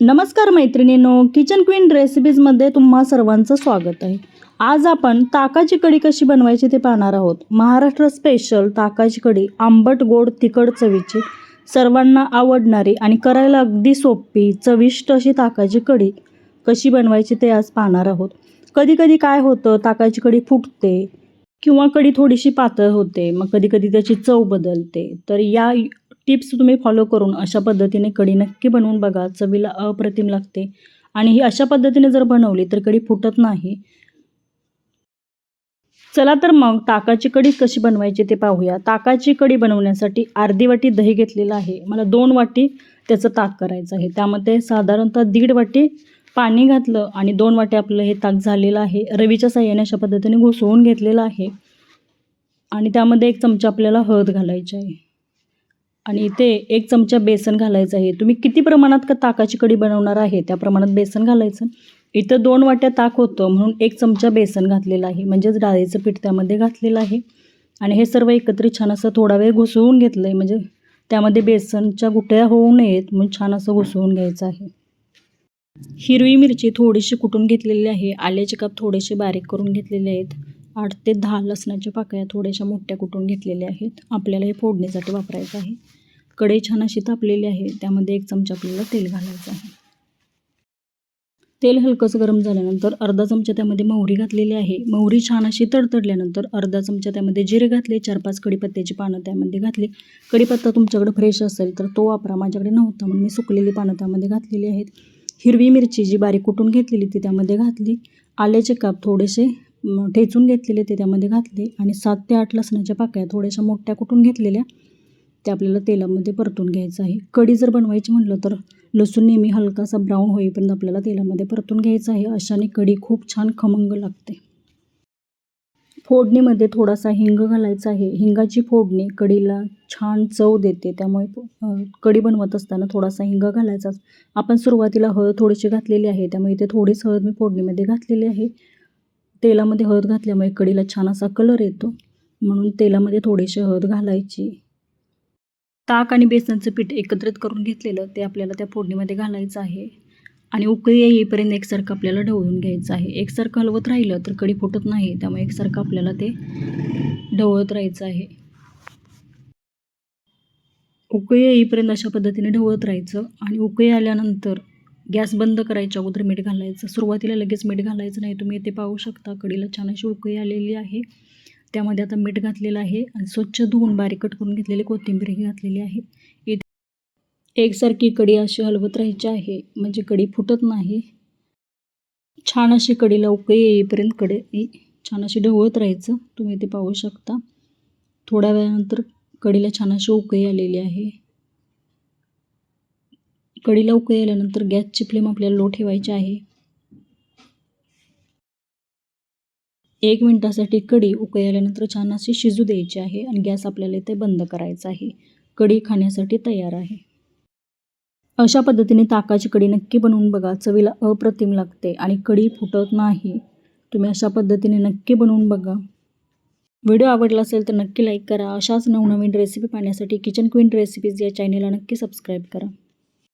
नमस्कार मैत्रिणींनो kitchen queen रेसिपीजमध्ये तुम्हा सर्वांचं स्वागत आहे. आज आपण ताकाची कढी कशी बनवायची ते पाहणार आहोत. महाराष्ट्र स्पेशल ताकाची कढी आंबट गोड तिखट चवीची सर्वांना आवडणारी आणि करायला अगदी सोपी चविष्ट अशी ताकाची कढी कशी बनवायची ते आज पाहणार आहोत. कधी कधी काय होतं ताकाची कढी फुटते किंवा कढी थोडीशी पातळ होते मग कधी कधी त्याची चव बदलते. तर या टिप्स तुम्ही फॉलो करून अशा पद्धतीने कढी नक्की बनवून बघा चवीला अप्रतिम लागते. आणि ही अशा पद्धतीने जर बनवली तर कढी फुटत नाही. चला तर मग ताकाची कढी कशी बनवायची ते पाहूया. ताकाची कढी बनवण्यासाठी अर्धी वाटी दही घेतलेलं आहे. मला दोन वाटी त्याचं ताक करायचं आहे. त्यामध्ये साधारणतः दीड वाटी पाणी घातलं आणि दोन वाटी आपलं हे ताक झालेलं आहे. रवीच्या साह्याने अशा पद्धतीने घुसवून घेतलेलं आहे. आणि त्यामध्ये एक चमचा आपल्याला हळद घालायची आहे. आणि इथे एक चमचा बेसन घालायचं आहे. तुम्ही किती प्रमाणात का ताकाची कढी बनवणार आहे? त्या प्रमाणात बेसन घालायचं. इथं दोन वाट्या ताक होतं म्हणून एक चमचा बेसन घातलेलं आहे. म्हणजेच डाळीचं पीठ त्यामध्ये घातलेलं आहे. आणि हे सर्व एकत्रित छान असं थोडा वेळ घुसवून घेतलं आहे म्हणजे त्यामध्ये बेसनच्या गुटळ्या होऊ नयेत म्हणून छान असं घुसवून घ्यायचं आहे. हिरवी मिरची थोडीशी कुटून घेतलेली आहे. आल्याचे काप थोडेसे बारीक करून घेतलेले आहेत. आठ ते दहा लसणाच्या पाकळ्या थोड्याशा मोठ्या कुटून घेतलेल्या आहेत. आपल्याला हे फोडणीसाठी वापरायचं आहे. कढई छान अशी तापलेली आहे. त्यामध्ये एक चमचा आपल्याला तेल घालायचं आहे. तेल हलकंसं गरम झाल्यानंतर अर्धा चमचा त्यामध्ये मोहरी घातलेली आहे. मोहरी छान अशी तडतडल्यानंतर अर्धा चमचा त्यामध्ये जिरे घातले चार पाच कडीपत्त्याची पानं त्यामध्ये घातली. कडीपत्ता तुमच्याकडे फ्रेश असेल तर तो वापरा. माझ्याकडे नव्हता म्हणून मी सुकलेली पानं त्यामध्ये घातलेली आहेत. हिरवी मिरची जी बारीक कुटून घेतलेली ती त्यामध्ये घातली. आल्याचे काप थोडेसे ठेचून घेतलेले ते त्यामध्ये घातले. आणि सात ते आठ लसणाच्या पाकळ्या थोड्याशा मोठ्या कुटून घेतलेल्या. ते आपल्याला तेलामध्ये परतून घ्यायचं आहे. कढी जर बनवायची म्हटलं तर लसूण नेहमी हलकासा ब्राऊन होईपर्यंत आपल्याला तेलामध्ये परतून घ्यायचं आहे. अशाने कढी खूप छान खमंग लागते. फोडणीमध्ये थोडासा हिंग घालायचा आहे. हिंगाची फोडणी कढीला छान चव देते. त्यामुळे कढी बनवत असताना थोडासा हिंग घालायचा. आपण सुरुवातीला हळद थोडीशी घातलेली आहे. त्यामुळे इथे थोडीच हळद मी फोडणीमध्ये घातलेली आहे. तेलामध्ये हळद घातल्यामुळे कढीला छान असा कलर येतो. म्हणून तेलामध्ये थोडीशी हळद घालायची. ताक आणि बेसनचं पीठ एकत्रित करून घेतलेलं ते आपल्याला त्या फोडणीमध्ये घालायचं आहे. आणि उकळी येईपर्यंत एकसारखं आपल्याला ढवळून घ्यायचं आहे. एकसारखं हलवत राहिलं तर कडी फुटत नाही त्यामुळे एकसारखं आपल्याला ते ढवळत राहायचं आहे. उकळी येईपर्यंत अशा पद्धतीने ढवळत राहायचं आणि उकळी आल्यानंतर गॅस बंद करायच्या अगोदर मीठ घालायचं. सुरुवातीला लगेच मीठ घालायचं नाही तुम्ही इथे पाहू शकता कडीला छान अशी उकळी आलेली आहे. त्यामध्ये आता मीठ घातलेलं आहे आणि स्वच्छ धुवून बारीक कट करून घेतलेली कोथिंबीरही घातलेली आहे. इथे एकसारखी कढी अशी हलवत राहायची आहे म्हणजे कढी फुटत नाही. छान अशी कढीला उकळी येईपर्यंत कढी छान अशी ढवळत राहायचं. तुम्ही ते पाहू शकता. थोड्या वेळानंतर कढीला छान अशी उकळी आलेली आहे. कढीला उकळी आल्यानंतर गॅसची फ्लेम आपल्याला लो ठेवायची आहे. एक मिनटासाठी कढी उकळल्यानंतर छान अशी शिजू द्यायची आहे आणि गॅस आपल्याला इथे बंद करायचा आहे. कढी खाण्यासाठी तयार आहे. अशा पद्धतीने ताकाची कढी नक्की बनवून बघा. चवीला अप्रतिम लागते आणि कढी फुटत नाही. तुम्ही अशा पद्धतीने नक्की बनवून बघा. व्हिडिओ आवडला असेल तर नक्की लाईक करा. अशाच नवनवीन रेसिपी पाहण्यासाठी किचन क्वीन रेसिपीज या चॅनेलला नक्की सबस्क्राईब करा.